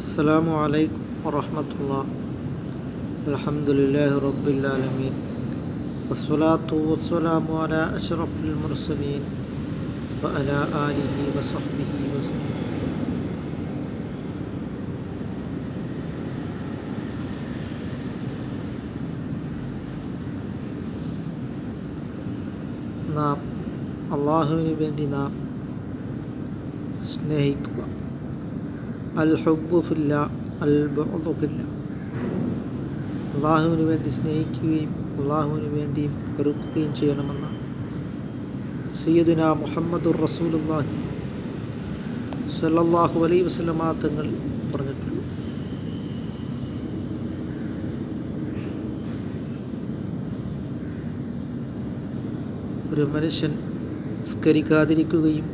السلام عليكم ورحمة الله الحمد لله رب العالمين والصلاة والسلام على أشرف المرسلين وعلى آله وصحبه وسلم നാം അള്ളാഹുവിന് വേണ്ടി നാം സ്നേഹിക്കുക അൽ ഹുബു ഫില്ല അൽ ബുഅദു ഫില്ല. അള്ളാഹുവിന് വേണ്ടി സ്നേഹിക്കുകയും അള്ളാഹുവിന് വേണ്ടി വെറുക്കുകയും ചെയ്യണമെന്ന് സയ്യദുന മുഹമ്മദുർ റസൂലുല്ലാഹി സല്ലല്ലാഹു അലൈഹി വസല്ലമ തങ്ങൾ പറഞ്ഞിട്ടുള്ളൂ ഒരു മനുഷ്യൻ സ്കരിക്കാതിരിക്കുകയും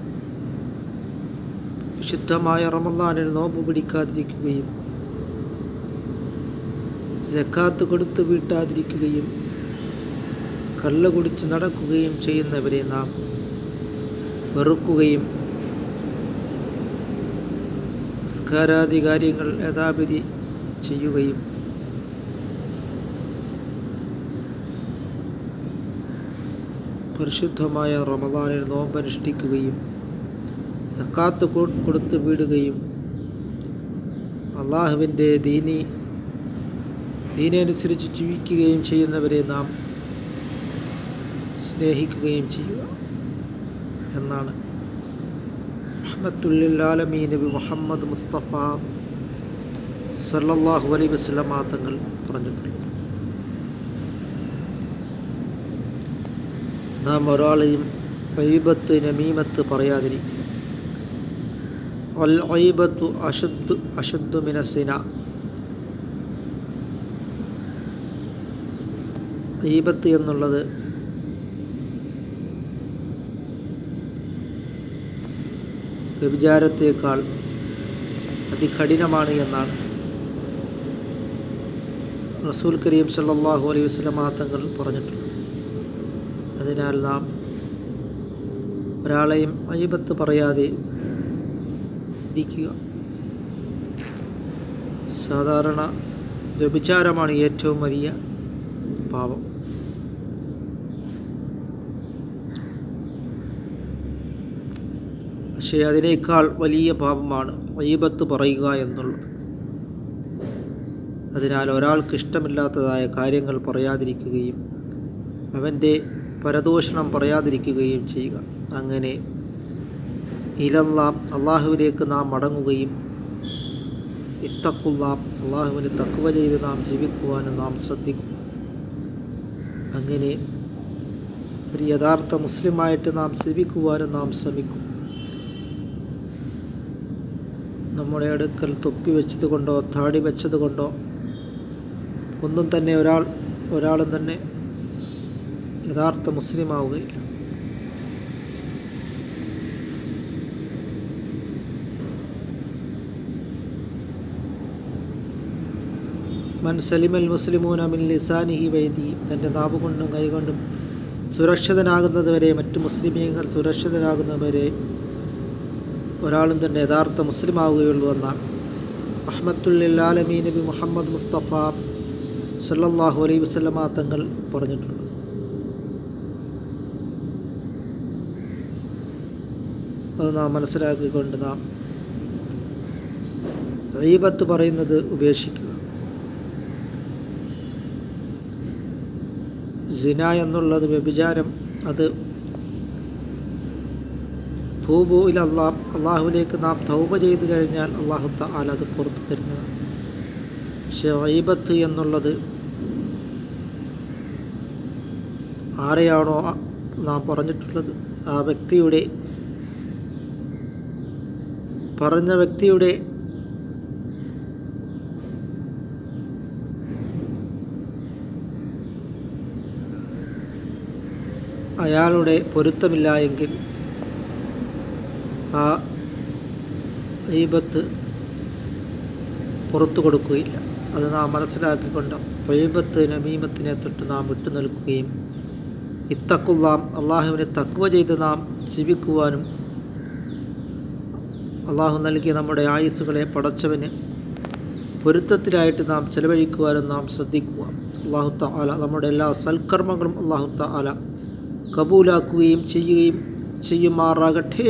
വിശുദ്ധമായ റമല്ലാനിൽ നോമ്പ് പിടിക്കാതിരിക്കുകയും ജക്കാത്ത് കൊടുത്ത് വീട്ടാതിരിക്കുകയും കള്ള് കുടിച്ച് നടക്കുകയും ചെയ്യുന്നവരെ നാം വെറുക്കുകയും സംസ്കാരാദി കാര്യങ്ങൾ യഥാവിധി ചെയ്യുകയും പരിശുദ്ധമായ റമദാനിൽ നോമ്പനുഷ്ഠിക്കുകയും സക്കാത്ത് കൊടുത്ത് വീടുകയും അള്ളാഹുവിന്റെ ദീനി ദീനനുസരിച്ച് ജീവിക്കുകയും ചെയ്യുന്നവരെ നാം സ്നേഹിക്കുകയും ചെയ്യുക എന്നാണ്. അഹമ്മത്തുല്ലാലമീ നബി മുഹമ്മദ് മുസ്തഫ സല്ലാഹു അലൈഹി വസല്ലമ തങ്ങൾ പറഞ്ഞിട്ടുള്ളത് നാം ഒരാളെയും ഐബത്ത് നമീമത്ത് പറയാതിരിക്കുക. ഈബത്ത് എന്നുള്ളത് വ്യഭിചാരത്തേക്കാൾ അതികഠിനമാണ് എന്നാണ്. റസൂൽ കരീം സല്ലാഹു അലൈഹി വസല്ലമ തങ്ങൾ പറഞ്ഞിട്ടുള്ളത്. അതിനാൽ നാം ഒരാളെയും അയ്യബത്ത് പറയാതെ ഇരിക്കുക സാധാരണ വ്യഭിചാരമാണ് ഏറ്റവും വലിയ പാപം. പക്ഷേ അതിനേക്കാൾ വലിയ പാപമാണ് വൈബത്ത് പറയുക എന്നുള്ളത്. അതിനാൽ ഒരാൾക്ക് ഇഷ്ടമില്ലാത്തതായ കാര്യങ്ങൾ പറയാതിരിക്കുകയും അവന്റെ പരദൂഷണം പറയാതിരിക്കുകയും ചെയ്യുക. അങ്ങനെ ഇലല്ലാം അള്ളാഹുവിലേക്ക് നാം മടങ്ങുകയും ഇത്തക്കുല്ലാം അള്ളാഹുവിന് തക്കുവ ചെയ്ത് നാം ജീവിക്കുവാനും നാം ശ്രദ്ധിക്കും. അങ്ങനെ ഒരു യഥാർത്ഥ മുസ്ലിമായിട്ട് നാം ജീവിക്കുവാനും നാം ശ്രമിക്കും. നമ്മുടെ അടുക്കൽ തൊപ്പി വെച്ചത് കൊണ്ടോ താടി വെച്ചത് കൊണ്ടോ ഒന്നും തന്നെ ഒരാൾ ഒരാളും തന്നെ യഥാർത്ഥ മുസ്ലിമാവുകയില്ല. മൻ സലിമൽ മുസ്ലിമൂന മിൻ ലിസാനിഹി വൈദി. തന്റെ നാവുകൊണ്ടും കൈകൊണ്ടും സുരക്ഷിതനാകുന്നതുവരെ മറ്റു മുസ്ലിമീങ്ങൾ സുരക്ഷിതനാകുന്നവരെ ഒരാളും തന്നെ യഥാർത്ഥ മുസ്ലിമാവുകയുള്ളൂ എന്നാണ്. റഹ്മത്തുല്ലാലമീ നബി മുഹമ്മദ് മുസ്തഫ സല്ലാഹു അലൈ വസല്ലമ തങ്ങൾ പറഞ്ഞിട്ടുള്ളത് അത് നാം മനസ്സിലാക്കിക്കൊണ്ട് നാം ദൈവത്ത് പറയുന്നത് ഉപേക്ഷിക്കുക സിന എന്നുള്ളത് വ്യഭിചാരം. അത് തൂബു ഇൽ അള്ളാഹ് അള്ളാഹുവിലേക്ക് നാം തൗബ ചെയ്ത് കഴിഞ്ഞാൽ അള്ളാഹു താല അത് പുറത്തു തരുന്നതാണ്. പക്ഷെ വൈബത്ത് എന്നുള്ളത് ആരെയാണോ നാം പറഞ്ഞിട്ടുള്ളത്? ആ വ്യക്തിയുടെ പറഞ്ഞ വ്യക്തിയുടെ അയാളുടെ പൊരുത്തമില്ല എങ്കിൽ ആ ഈബത്ത് പുറത്തു കൊടുക്കുകയില്ല. അത് നാം മനസ്സിലാക്കിക്കൊണ്ട് വൈബത്ത് നമീമത്തിനെ തൊട്ട് നാം വിട്ടു നിൽക്കുകയും ഇത്തക്കുള്ളാം അള്ളാഹുവിനെ തക്കുവ ചെയ്ത് നാം ജീവിക്കുവാനും അള്ളാഹു നൽകിയ നമ്മുടെ ആയുസ്സുകളെ പടച്ചവന് പൊരുത്തത്തിലായിട്ട് നാം ചെലവഴിക്കുവാനും നാം ശ്രദ്ധിക്കുക. അള്ളാഹു താല നമ്മുടെ എല്ലാ സൽക്കർമ്മങ്ങളും അള്ളാഹു താല കബൂലാക്കുകയും ചെയ്യുകയും ചെയ്യുമാറാകട്ടെ.